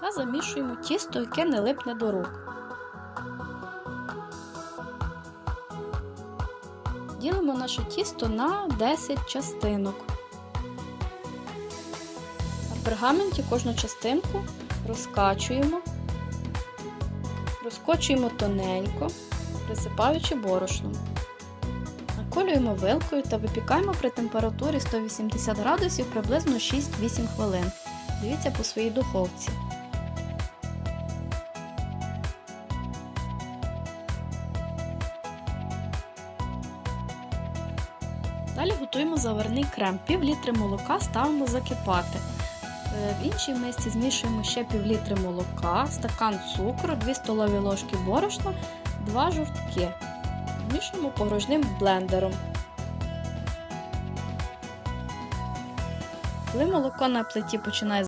та замішуємо тісто, яке не липне до рук. Ділимо наше тісто на 10 частинок. На пергаменті кожну частинку розкачуємо, розкочуємо тоненько, присипаючи борошном. Наколюємо вилкою та випікаємо при температурі 180 градусів приблизно 6-8 хвилин. Дивіться по своїй духовці. Далі готуємо заварний крем. Пів літри молока ставимо закипати. Е, В іншій мисці змішуємо ще пів літри молока, стакан цукру, 2 столові ложки борошна, 2 жовтки. Змішуємо погружним блендером. Коли молоко на плиті починає